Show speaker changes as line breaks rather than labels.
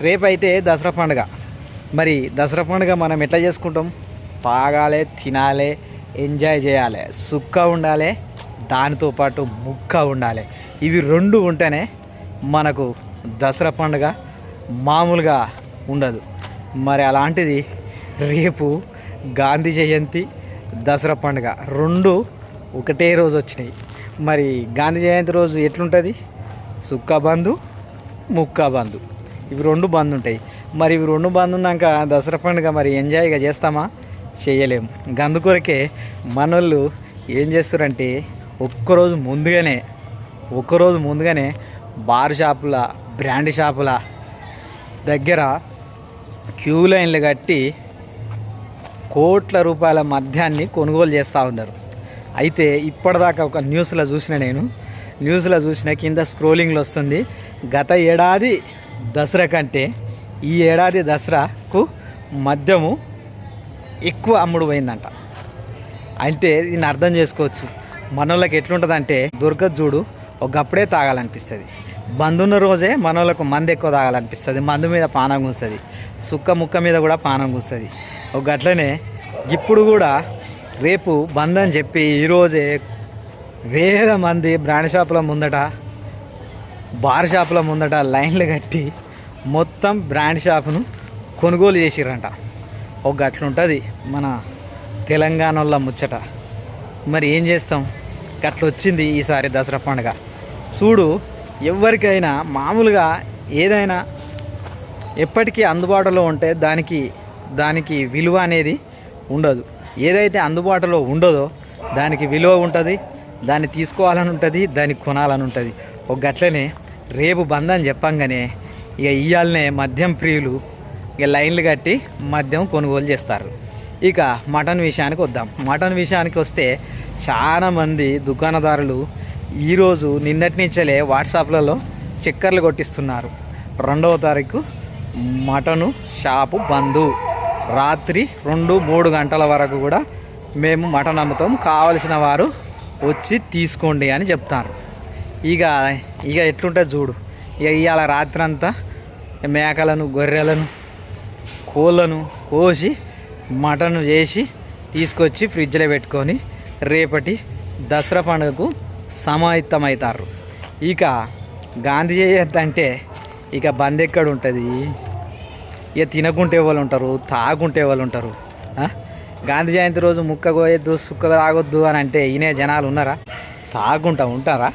రేపైతే దసరా పండుగ. మరి దసరా పండుగ మనం ఎట్లా చేసుకుంటాం? తాగాలి తినాలి ఎంజాయ్ చేయాలి సుక్క ఉండాలి దానితో పాటు ముక్క ఉండాలి. ఇవి రెండు ఉంటేనే మనకు దసరా పండుగ మామూలుగా ఉండదు. మరి అలాంటిది రేపు గాంధీ జయంతి దసరా పండుగ రెండు ఒకటే రోజు వచ్చినాయి. మరి గాంధీ జయంతి రోజు ఎట్లుంటుంది? సుక్క బంధు ముక్క బంధు. ఇవి రెండు బంద్ ఉంటాయి మరి ఇవి రెండు బంద్ ఉన్నాక దసరా పండుగ మరి ఎంజాయ్గా చేస్తామా? చేయలేము గందుకొరకే మనోళ్ళు ఏం చేస్తారంటే ఒక్కరోజు ముందుగానే ఒక్కరోజు ముందుగానే బార్ షాపుల బ్రాండ్ షాపుల దగ్గర క్యూ లైన్లు కట్టి కోట్ల రూపాయల మద్యాన్ని కొనుగోలు చేస్తూ ఉన్నారు. అయితే ఇప్పటిదాకా ఒక న్యూస్లో చూసిన నేను. న్యూస్లో చూసిన కింద స్క్రోలింగ్లో వస్తుంది. గత ఏడాది దసరా కంటే ఈ ఏడాది దసరాకు మద్యము ఎక్కువ అమ్ముడు పోయిందంట అంటే దీన్ని అర్థం చేసుకోవచ్చు. మనోళ్ళకి ఎట్లుంటుందంటే దొరకదు చూడు ఒకప్పుడే తాగాలనిపిస్తుంది. బంధున్న రోజే మనోళ్ళకు మందు ఎక్కువ తాగాలనిపిస్తుంది. మందు మీద పానం కూస్తుంది. సుక్క ముక్క మీద కూడా పానం కూస్తుంది. ఒక గట్లనే ఇప్పుడు కూడా రేపు బంద్ అని చెప్పి ఈరోజే వేల మంది బ్రాండ్ షాపుల ముందట బార్ షాపుల ముందట లైన్లు కట్టి మొత్తం బ్రాండ్ షాపును కొనుగోలు చేసిరంట ఒక గట్లుంటుంది మన తెలంగాణలో ముచ్చట. మరి ఏం చేస్తాం? గట్ల వచ్చింది ఈసారి దసరా పండుగ. చూడు ఎవరికైనా మామూలుగా ఏదైనా ఎప్పటికీ అందుబాటులో ఉంటే దానికి దానికి విలువ అనేది ఉండదు. ఏదైతే అందుబాటులో ఉండదో దానికి విలువ ఉంటుంది దాన్ని తీసుకోవాలని ఉంటుంది దాన్ని కొనాలని ఉంటుంది ఒక గట్లనే రేపు బంద్ అని చెప్పంగానే ఇక ఇయ్యాలనే మద్యం ప్రియులు ఇక లైన్లు కట్టి మద్యం కొనుగోలు చేస్తారు. ఇక మటన్ విషయానికి వద్దాం. మటన్ విషయానికి వస్తే చాలామంది దుకాణదారులు ఈరోజు నిన్నటి నుంచలే వాట్సాప్లలో చక్కర్లు కొట్టిస్తున్నారు. రెండవ తారీఖు మటను షాపు బంద్. రాత్రి రెండు మూడు గంటల వరకు కూడా మేము మటన్ అమ్ముతాం. కావలసిన వారు వచ్చి తీసుకోండి అని చెప్తారు. ఇక ఇక ఎట్లుంటుంది చూడు. ఇక ఇవాళ రాత్రి అంతా మేకలను గొర్రెలను కోళ్ళను కోసి మటన్ చేసి తీసుకొచ్చి ఫ్రిడ్జ్లో పెట్టుకొని రేపటి దసరా పండుగకు సమాహితమవుతారు ఇక గాంధీ జయంతి అంటే ఇక బంద్ ఎక్కడ ఉంటుంది ఇక తినకుంటే వాళ్ళు ఉంటారు తాగుంటే వాళ్ళు ఉంటారు గాంధీ జయంతి రోజు ముక్క కోయొద్దు సుక్క తాగొద్దు అని అంటే ఈయనే జనాలు ఉన్నారా తాగుంటా ఉంటారా?